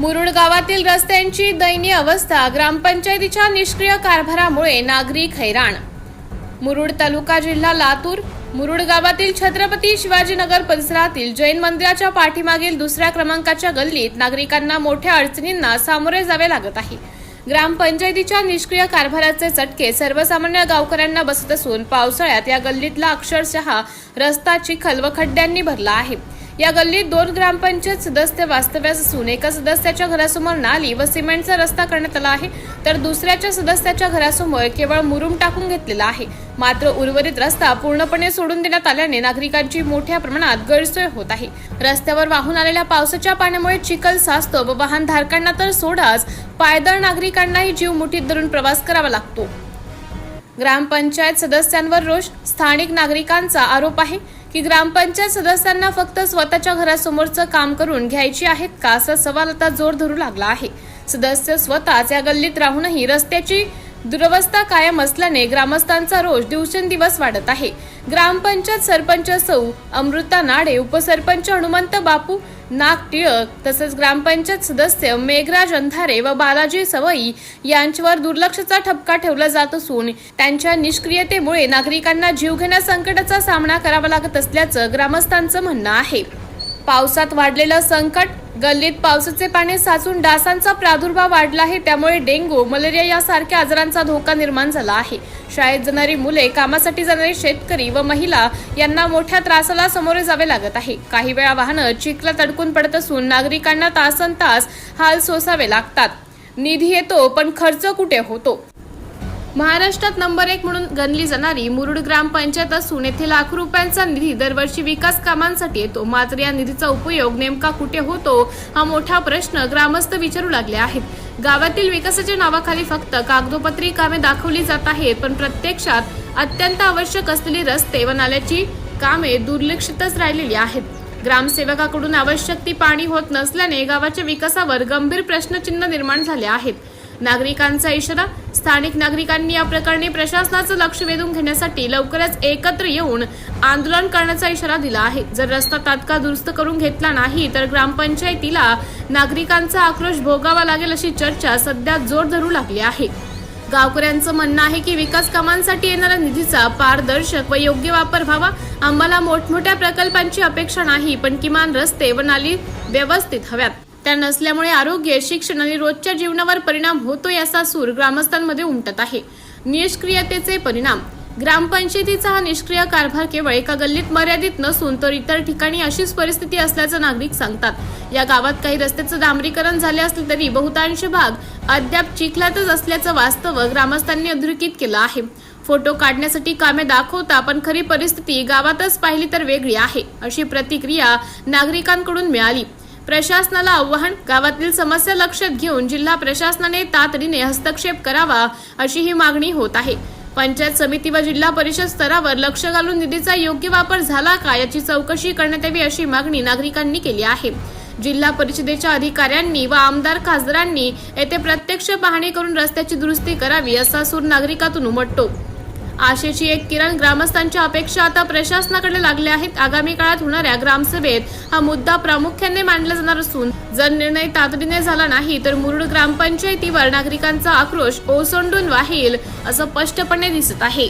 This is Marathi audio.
मुरुड गावातील रस्त्यांची दयनीय अवस्था ग्रामपंचायतीच्या निष्क्रिय कारभारामुळे नागरिक हैराण. मुरुड तालुका जिल्हा लातूर मुरुड गावातील छत्रपती शिवाजीनगर परिसरातील जैन मंदिराच्या पाठीमागील दुसऱ्या क्रमांकाच्या गल्लीत नागरिकांना मोठ्या अडचणींना सामोरे जावे लागत आहे. ग्रामपंचायतीच्या निष्क्रिय कारभाराचे चटके सर्वसामान्य गावकऱ्यांना बसत असून पावसाळ्यात या गल्लीतला अक्षरशः रस्ता चिखल व खड्ड्यांनी भरला आहे. या गल्लीत दोन ग्रामपंचायत सदस्य वास्तव्यास असून एका सदस्याच्या घरासमोर नाली व सिमेंटचा रस्ता करण्यात आला आहे. तर दुसऱ्याच्या सदस्याच्या घरासमोर केवळ मुरुम टाकून घेतलेला आहे. मात्र उर्वरित रस्ता पूर्णपणे सोडून देण्यात आल्याने नागरिकांची मोठ्या प्रमाणात गैरसोय होत आहे. रस्त्यावर वाहून आलेल्या पावसाच्या पाण्यामुळे चिखल साचतो व वाहनधारकांना तर सोडाच पायदळ नागरिकांनाही जीव मुठीत धरून प्रवास करावा लागतो. ग्रामपंचायत सदस्यांवर रोष. स्थानिक नागरिकांचा आरोप आहे की ग्रामपंचायत सदस्यांना फक्त स्वतःच्या घरासमोरचं काम करून घ्यायची आहेत का असा सवाल आता जोर धरू लागला आहे. सदस्य स्वतःच या गल्लीत राहूनही रस्त्याची दुरवस्था कायम असल्याने ग्रामस्थांचा रोष दिवसेंदिवस वाढत आहे. ग्रामपंचायत सरपंच सौ. अमृता नाडे उपसरपंच हनुमंत बापू नाग टिळक तसेच ग्रामपंचायत सदस्य मेघराज अंधारे व बालाजी सवई यांच्यावर दुर्लक्षचा ठपका ठेवला जात असून त्यांच्या निष्क्रियतेमुळे नागरिकांना जीवघेण्या संकटाचा सामना करावा लागत असल्याचं ग्रामस्थांचं म्हणणं आहे. पावसात वाढलेलं संकट गल्लीत पावसाचे पाणी साचून डासांचा प्रादुर्भाव वाढला आहे त्यामुळे डेंग्यू मलेरिया यासारख्या आजारांचा धोका निर्माण झाला आहे. शाळेत जाणारी मुले कामासाठी जाणारे शेतकरी व महिला यांना मोठ्या त्रासाला सामोरे जावे लागत आहे. काही वेळा वाहनं चिखलात अडकून पडत असून नागरिकांना तासन तास हाल सोसावे लागतात. निधी येतो पण खर्च कुठे होतो? महाराष्ट्रात नंबर एक म्हणून गणली जाणारी मुरुड ग्रामपंचायत असून येथे लाखो रुपयांचा निधी दरवर्षी विकास कामांसाठी येतो. मात्र या निधीचा उपयोग नेमका कुठे होतो हा मोठा प्रश्न ग्रामस्थ विचारू लागले आहेत. गावातील विकासाच्या नावाखाली फक्त कागदोपत्री कामे दाखवली जात आहेत पण प्रत्यक्षात अत्यंत आवश्यक असलेली रस्ते व नाल्याची कामे दुर्लक्षितच राहिलेली आहेत. ग्रामसेवकाकडून आवश्यक ती पाणी होत नसल्याने गावाच्या विकासावर गंभीर प्रश्नचिन्ह निर्माण झाले आहेत. नागरिकांचा इशारा. स्थानिक नागरिकांनी या प्रकरणी प्रशासनाचं लक्ष वेधून घेण्यासाठी लवकरच एकत्र येऊन आंदोलन करण्याचा इशारा दिला आहे. जर रस्ता तात्काळ दुरुस्त करून घेतला नाही तर ग्रामपंचायतीला नागरिकांचा आक्रोश भोगावा लागेल अशी चर्चा सध्या जोर धरू लागली आहे. गावकऱ्यांचं म्हणणं आहे की विकास कामांसाठी येणाऱ्या निधीचा पारदर्शक व योग्य वापर व्हावा. आम्हाला मोठमोठ्या प्रकल्पांची अपेक्षा नाही पण किमान रस्ते व नाली व्यवस्थित हव्यात. त्या नसल्यामुळे आरोग्य शिक्षण आणि रोजच्या जीवनावर परिणाम होतो याचा सूर ग्रामस्थांमध्ये उमटत आहे. निष्क्रियतेचे परिणाम. ग्रामपंचायतीचा हा निष्क्रिय कारभार केवळ एका गल्लीत मर्यादित नसून तर इतर ठिकाणी अशीच परिस्थिती असल्याचं नागरिक सांगतात. या गावात काही रस्त्याचं डांबरीकरण झाले असले तरी बहुतांश भाग अद्याप चिखलातच असल्याचं वास्तव ग्रामस्थांनी अधोरेखित केलं आहे. फोटो काढण्यासाठी कामे दाखवता पण खरी परिस्थिती गावातच पाहिली तर वेगळी आहे अशी प्रतिक्रिया नागरिकांकडून मिळाली. प्रशासनाला आव्हान गावातील समस्या लक्षात घेऊन जिल्हा प्रशासनाने तातडीने हस्तक्षेप करावा अशी ही मागणी होत आहे. पंचायत समिती व जिल्हा परिषद स्तरावर लक्ष घालून निधीचा योग्य वापर झाला का याची चौकशी करण्यात यावी अशी मागणी नागरिकांनी केली आहे. जिल्हा परिषदेच्या अधिकाऱ्यांनी व आमदार खासदारांनी येथे प्रत्यक्ष पाहणी करून रस्त्याची दुरुस्ती करावी असा सूर नागरिकातून उमटतो. आशेची एक किरण ग्रामस्थांच्या अपेक्षा आता प्रशासनाकडे लागल्या आहेत. आगामी काळात होणाऱ्या ग्रामसभेत हा मुद्दा प्रामुख्याने मांडला जाणार असून जर निर्णय तातडीने झाला नाही तर मुरुड ग्रामपंचायतीवर नागरिकांचा आक्रोश ओसंडून वाहील असं स्पष्टपणे दिसत आहे.